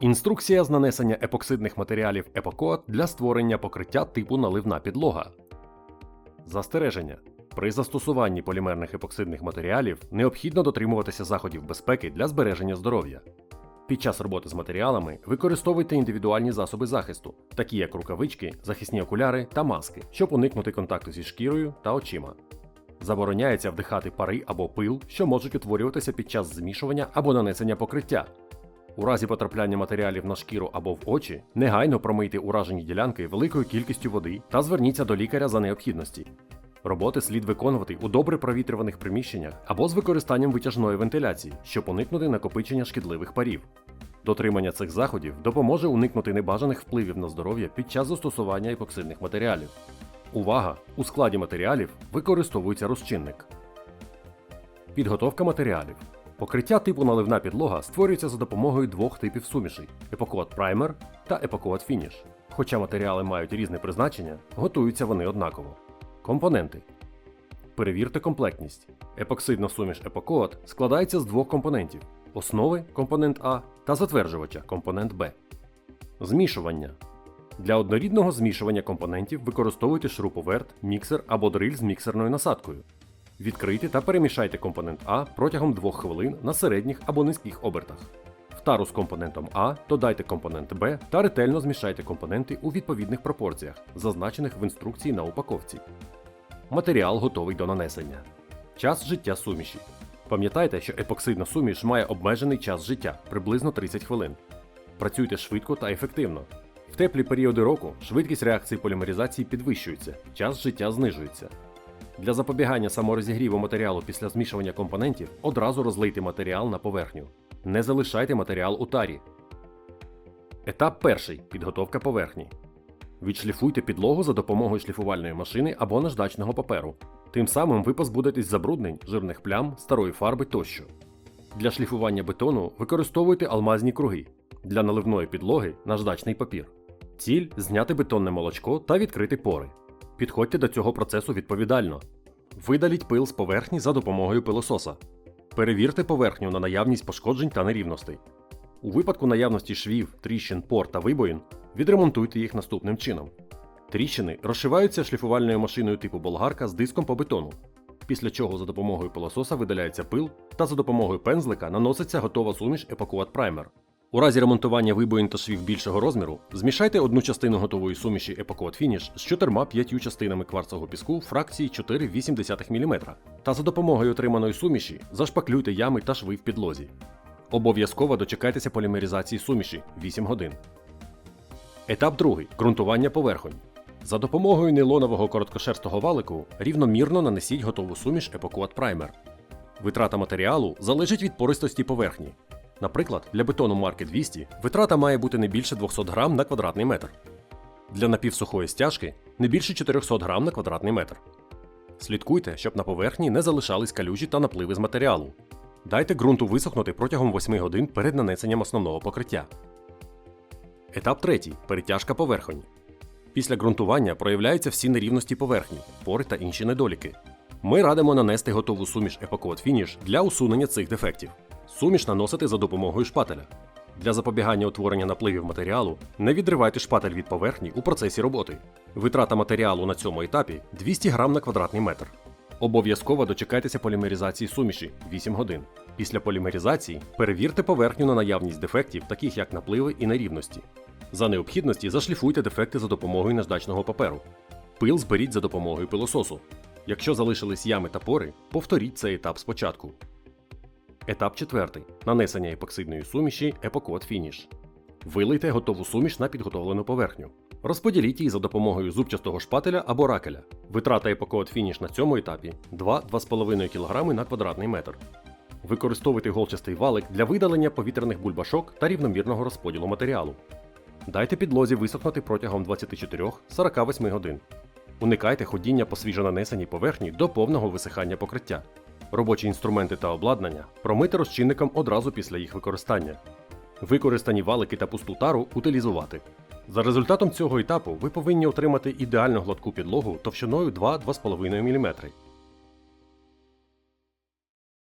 Інструкція з нанесення епоксидних матеріалів Епокоат для створення покриття типу наливна підлога. Застереження. При застосуванні полімерних епоксидних матеріалів необхідно дотримуватися заходів безпеки для збереження здоров'я. Під час роботи з матеріалами використовуйте індивідуальні засоби захисту, такі як рукавички, захисні окуляри та маски, щоб уникнути контакту зі шкірою та очима. Забороняється вдихати пари або пил, що можуть утворюватися під час змішування або нанесення покриття. У разі потрапляння матеріалів на шкіру або в очі, негайно промийте уражені ділянки великою кількістю води та зверніться до лікаря за необхідності. Роботи слід виконувати у добре провітрюваних приміщеннях або з використанням витяжної вентиляції, щоб уникнути накопичення шкідливих парів. Дотримання цих заходів допоможе уникнути небажаних впливів на здоров'я під час застосування епоксидних матеріалів. Увага! У складі матеріалів використовується розчинник. Підготовка матеріалів. Покриття типу наливна підлога створюється за допомогою двох типів сумішей Epocod Primer та Epocod Finish. Хоча матеріали мають різне призначення, готуються вони однаково. Компоненти. Перевірте комплектність. Епоксидна суміш Epocod складається з двох компонентів: основи компонент А та затверджувача компонент Б. Змішування. Для однорідного змішування компонентів використовуйте шуруповерт, міксер або дриль з міксерною насадкою. Відкрийте та перемішайте компонент А протягом 2 хвилин на середніх або низьких обертах. В тару з компонентом А додайте компонент Б та ретельно змішайте компоненти у відповідних пропорціях, зазначених в інструкції на упаковці. Матеріал готовий до нанесення. Час життя суміші. Пам'ятайте, що епоксидна суміш має обмежений час життя приблизно 30 хвилин. Працюйте швидко та ефективно. В теплі періоди року швидкість реакції полімеризації підвищується, час життя знижується. Для запобігання саморозігріву матеріалу після змішування компонентів одразу розлийте матеріал на поверхню. Не залишайте матеріал у тарі. Етап перший підготовка поверхні. Відшліфуйте підлогу за допомогою шліфувальної машини або наждачного паперу. Тим самим ви позбудетесь забруднень, жирних плям, старої фарби тощо. Для шліфування бетону використовуйте алмазні круги. Для наливної підлоги наждачний папір. Ціль зняти бетонне молочко та відкрити пори. Підходьте до цього процесу відповідально. Видаліть пил з поверхні за допомогою пилососа. Перевірте поверхню на наявність пошкоджень та нерівностей. У випадку наявності швів, тріщин, пор та вибоїн відремонтуйте їх наступним чином. Тріщини розшиваються шліфувальною машиною типу болгарка з диском по бетону, після чого за допомогою пилососа видаляється пил та за допомогою пензлика наноситься готова суміш Epocot Primer. У разі ремонтування вибоїн та швів більшого розміру, змішайте одну частину готової суміші Epocot Finish з 4-5 частинами кварцового піску фракції 4,8 мм та за допомогою отриманої суміші зашпаклюйте ями та шви в підлозі. Обов'язково дочекайтеся полімеризації суміші 8 годин. Етап другий ґрунтування поверхонь. За допомогою нейлонового короткошерстого валику рівномірно нанесіть готову суміш Epocot Primer. Витрата матеріалу залежить від пористості поверхні. Наприклад, для бетону марки 200 витрата має бути не більше 200 грам на квадратний метр. Для напівсухої стяжки не більше 400 грам на квадратний метр. Слідкуйте, щоб на поверхні не залишались калюжі та напливи з матеріалу. Дайте ґрунту висохнути протягом 8 годин перед нанесенням основного покриття. Етап третій перетяжка поверхонь. Після ґрунтування проявляються всі нерівності поверхні, пори та інші недоліки. Ми радимо нанести готову суміш Epocot Finish для усунення цих дефектів. Суміш наносити за допомогою шпателя. Для запобігання утворення напливів матеріалу не відривайте шпатель від поверхні у процесі роботи. Витрата матеріалу на цьому етапі 200 грам на квадратний метр. Обов'язково дочекайтеся полімеризації суміші 8 годин. Після полімеризації перевірте поверхню на наявність дефектів, таких як напливи і нерівності. За необхідності зашліфуйте дефекти за допомогою наждачного паперу. Пил зберіть за допомогою пилососу. Якщо залишились ями та пори, повторіть цей етап спочатку. Етап 4. Нанесення епоксидної суміші Epocot Finish. Вилийте готову суміш на підготовлену поверхню. Розподіліть її за допомогою зубчастого шпателя або ракеля. Витрата Epocot Finish на цьому етапі 2-2,5 кг на квадратний метр. Використовуйте голчастий валик для видалення повітряних бульбашок та рівномірного розподілу матеріалу. Дайте підлозі висохнути протягом 24-48 годин. Уникайте ходіння по свіжонанесеній поверхні до повного висихання покриття. Робочі інструменти та обладнання промити розчинником одразу після їх використання. Використані валики та пусту тару утилізувати. За результатом цього етапу ви повинні отримати ідеально гладку підлогу товщиною 2-2,5 мм